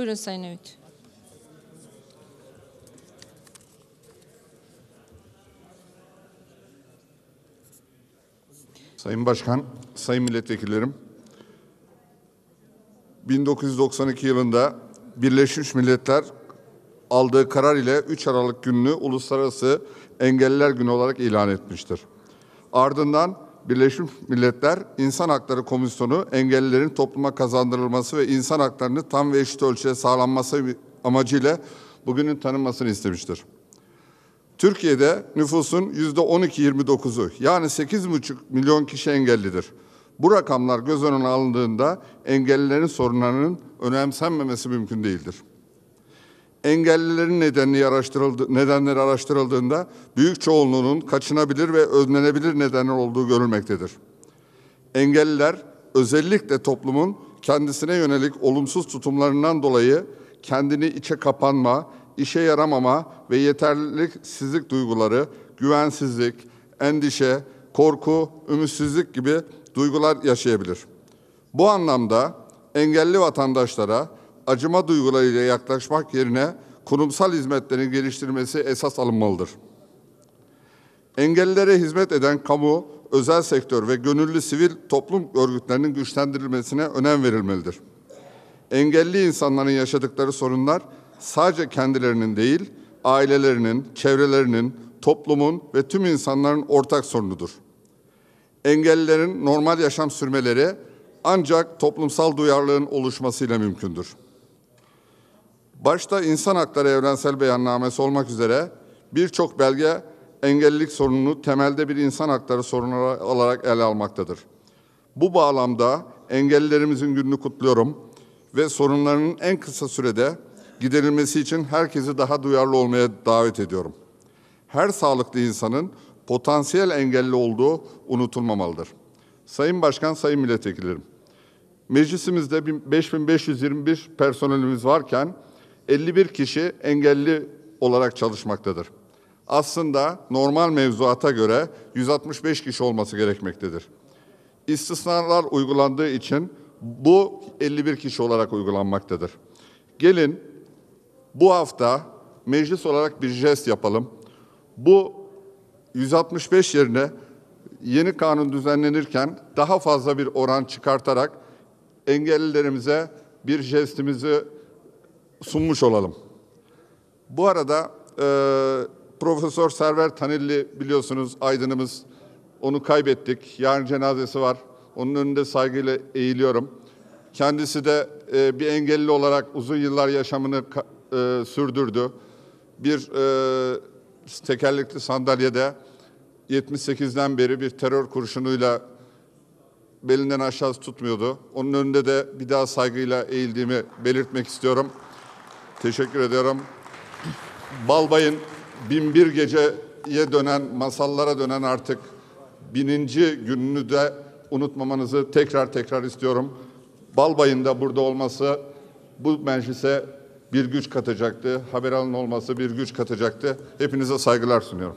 Buyurun Sayın Öğüt. Sayın Başkan, Sayın Milletvekillerim, 1992 yılında Birleşmiş Milletler aldığı karar ile 3 Aralık gününü Uluslararası Engelliler Günü olarak ilan etmiştir. Ardından Birleşmiş Milletler İnsan Hakları Komisyonu engellilerin topluma kazandırılması ve insan haklarını tam ve eşit ölçüde sağlanması amacıyla bugünün tanınmasını istemiştir. Türkiye'de nüfusun yüzde 12-29'u yani 8,5 milyon kişi engellidir. Bu rakamlar göz önüne alındığında engellilerin sorunlarının önemsenmemesi mümkün değildir. Engellilerin nedenleri, araştırıldı, nedenleri araştırıldığında büyük çoğunluğunun kaçınabilir ve önlenebilir nedenler olduğu görülmektedir. Engelliler özellikle toplumun kendisine yönelik olumsuz tutumlarından dolayı kendini içe kapanma, işe yaramama ve yeterliksizlik duyguları, güvensizlik, endişe, korku, ümitsizlik gibi duygular yaşayabilir. Bu anlamda engelli vatandaşlara acıma duygularıyla yaklaşmak yerine kurumsal hizmetlerin geliştirilmesi esas alınmalıdır. Engellilere hizmet eden kamu, özel sektör ve gönüllü sivil toplum örgütlerinin güçlendirilmesine önem verilmelidir. Engelli insanların yaşadıkları sorunlar sadece kendilerinin değil, ailelerinin, çevrelerinin, toplumun ve tüm insanların ortak sorunudur. Engellilerin normal yaşam sürmeleri ancak toplumsal duyarlılığın oluşmasıyla mümkündür. Başta İnsan Hakları Evrensel Beyannamesi olmak üzere birçok belge engellilik sorununu temelde bir insan hakları sorunu olarak ele almaktadır. Bu bağlamda engellilerimizin gününü kutluyorum ve sorunlarının en kısa sürede giderilmesi için herkesi daha duyarlı olmaya davet ediyorum. Her sağlıklı insanın potansiyel engelli olduğu unutulmamalıdır. Sayın Başkan, Sayın Milletvekillerim, meclisimizde 5521 personelimiz varken 51 kişi engelli olarak çalışmaktadır. Aslında normal mevzuata göre 165 kişi olması gerekmektedir. İstisnalar uygulandığı için bu 51 kişi olarak uygulanmaktadır. Gelin bu hafta meclis olarak bir jest yapalım. Bu 165 yerine yeni kanun düzenlenirken daha fazla bir oran çıkartarak engellilerimize bir jestimizi sunmuş olalım. Bu arada e, Profesör Server Tanilli biliyorsunuz aydınımız onu kaybettik. Yarın cenazesi var. Onun önünde saygıyla eğiliyorum. Kendisi de e, bir engelli olarak uzun yıllar yaşamını e, sürdürdü. Bir e, tekerlekli sandalyede 78'den beri bir terör kurşunuyla belinden aşağı tutmuyordu. Onun önünde de bir daha saygıyla eğildiğimi belirtmek istiyorum. Teşekkür ediyorum. Balbay'ın binbir geceye dönen, masallara dönen artık bininci gününü de unutmamanızı tekrar tekrar istiyorum. Balbay'ın da burada olması bu meclise bir güç katacaktı. Haber alın olması bir güç katacaktı. Hepinize saygılar sunuyorum.